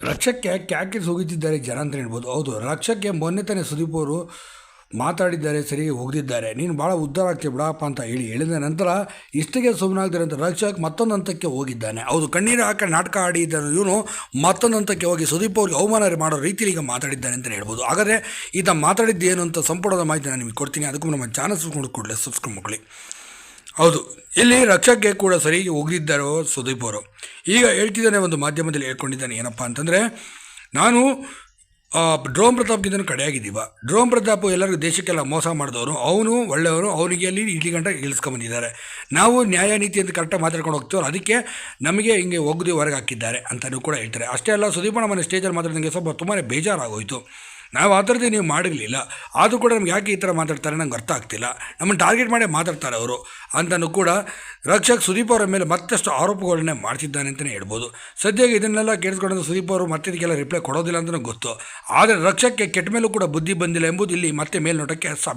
ರಕ್ಷಕ್ಕೆ ಕ್ಯಾಕೆ ಹೋಗಿದ್ದಾರೆ ಜನ ಅಂತ ಹೇಳ್ಬೋದು. ಹೌದು, ರಕ್ಷಕ್ಕೆ ಮೊನ್ನೆ ತಾನೇ ಸುದೀಪ್ ಅವರು ಮಾತಾಡಿದ್ದಾರೆ ಸರಿ ಹೋಗ್ದಿದ್ದಾರೆ. ನೀನು ಭಾಳ ಉದ್ಧಾರ ಆಗ್ತೀವಿ ಬಿಡಪ್ಪ ಅಂತ ಹೇಳಿ ಹೇಳಿದ ನಂತರ ಇಷ್ಟಿಗೆ ಸುಮ್ಮನಾಗ್ತಾರೆ ಅಂತ ರಕ್ಷಕ್ ಮತ್ತೊಂದು ಹಂತಕ್ಕೆ ಹೋಗಿದ್ದಾನೆ. ಹೌದು, ಕಣ್ಣೀರು ಹಾಕಿ ನಾಟಕ ಆಡಿದ್ದಾನೆ ಇವನು. ಮತ್ತೊಂದು ಹಂತಕ್ಕೆ ಹೋಗಿ ಸುದೀಪ್ ಅವ್ರಿಗೆ ಅವಮಾನ ಮಾಡೋ ರೀತಿಯಲ್ಲಿ ಈಗ ಮಾತಾಡಿದ್ದಾನೆ ಅಂತ ಹೇಳ್ಬೋದು. ಆದರೆ ಈತ ಮಾತಾಡಿದ್ದು ಏನು ಅಂತ ಸಂಪುಟದ ಮಾಹಿತಿ ನಾನು ನಿಮಗೆ ಕೊಡ್ತೀನಿ. ಅದಕ್ಕೂ ನಮ್ಮ ಚಾನಲ್ ಸುಳ್ಕೊಂಡು ಕೂಡಲೇ ಸಬ್ಸ್ಕ್ರೈಬ್ ಮಾಡ್ಕೊಳ್ಳಿ. ಹೌದು. ಇಲ್ಲಿ ರಕ್ಷಕ್ಕೆ ಕೂಡ ಸರಿ ಹೋಗಿದ್ದಾರೋ ಸುದೀಪ್ ಅವರು ಈಗ ಹೇಳ್ತಿದ್ದಾನೆ ಒಂದು ಮಾಧ್ಯಮದಲ್ಲಿ ಹೇಳ್ಕೊಂಡಿದ್ದಾನೆ ಏನಪ್ಪ ಅಂತಂದರೆ, ನಾನು ಡ್ರೋಮ್ ಪ್ರತಾಪ್ಗಿಂತ ಕಡೆಯಾಗಿದ್ದೀವ. ಡ್ರೋನ್ ಪ್ರತಾಪ್ ಎಲ್ಲರಿಗೂ ದೇಶಕ್ಕೆಲ್ಲ ಮೋಸ ಮಾಡಿದವರು, ಅವನು ಒಳ್ಳೆಯವರು, ಅವನಿಗೆ ಅಲ್ಲಿ ಇಲ್ಲಿ ಗಂಟ ಇಳಿಸ್ಕೊಂಬಂದಿದ್ದಾರೆ. ನಾವು ನ್ಯಾಯ ನೀತಿ ಅಂತ ಕರೆಕ್ಟಾಗಿ ಮಾತಾಡ್ಕೊಂಡು ಹೋಗ್ತೀವಿ, ಅದಕ್ಕೆ ನಮಗೆ ಹಿಂಗೆ ಒಗ್ದು ಹೊರಗೆ ಹಾಕಿದ್ದಾರೆ ಅಂತಲೂ ಕೂಡ ಹೇಳ್ತಾರೆ. ಅಷ್ಟೇ ಅಲ್ಲ ಸುದೀಪಣ್ಣ ಮನೆ ಸ್ಟೇಜಲ್ಲಿ ಮಾತಾಡಿದಂಗೆ ಸ್ವಲ್ಪ ತುಂಬಾ ಬೇಜಾರಾಗೋಯಿತು. ನಾವು ಆ ನೀವು ಮಾಡಿರಲಿಲ್ಲ. ಆದರೂ ಕೂಡ ನಮ್ಗೆ ಯಾಕೆ ಈ ಥರ ಮಾತಾಡ್ತಾರೆ ನಂಗೆ ಅರ್ಥ ಆಗ್ತಿಲ್ಲ. ನಮ್ಮನ್ನು ಟಾರ್ಗೆಟ್ ಮಾಡಿ ಮಾತಾಡ್ತಾರೆ ಅವರು. ಅಂತಲೂ ಕೂಡ ರಕ್ಷಕ್ ಸುದೀಪ್ ಅವರ ಮೇಲೆ ಮತ್ತಷ್ಟು ಆರೋಪಗಳನ್ನೇ ಮಾಡ್ತಿದ್ದಾನೆ ಅಂತಲೇ ಹೇಳ್ಬೋದು. ಸದ್ಯಕ್ಕೆ ಇದನ್ನೆಲ್ಲ ಕೇಳಿಸ್ಕೊಂಡಂತ ಸುದೀಪ್ ಅವರು ಮತ್ತೆ ಇದಕ್ಕೆಲ್ಲ ರಿಪ್ಲೈ ಕೊಡೋದಿಲ್ಲ ಅಂತಲೂ ಗೊತ್ತು. ಆದರೆ ರಕ್ಷಕ್ಕೆ ಕೆಟ್ಟ ಮೇಲೂ ಕೂಡ ಬುದ್ಧಿ ಬಂದಿಲ್ಲ ಎಂಬುದು ಇಲ್ಲಿ ಮತ್ತೆ ಮೇಲ್ನೋಟಕ್ಕೆ ಸಾಬೀತು.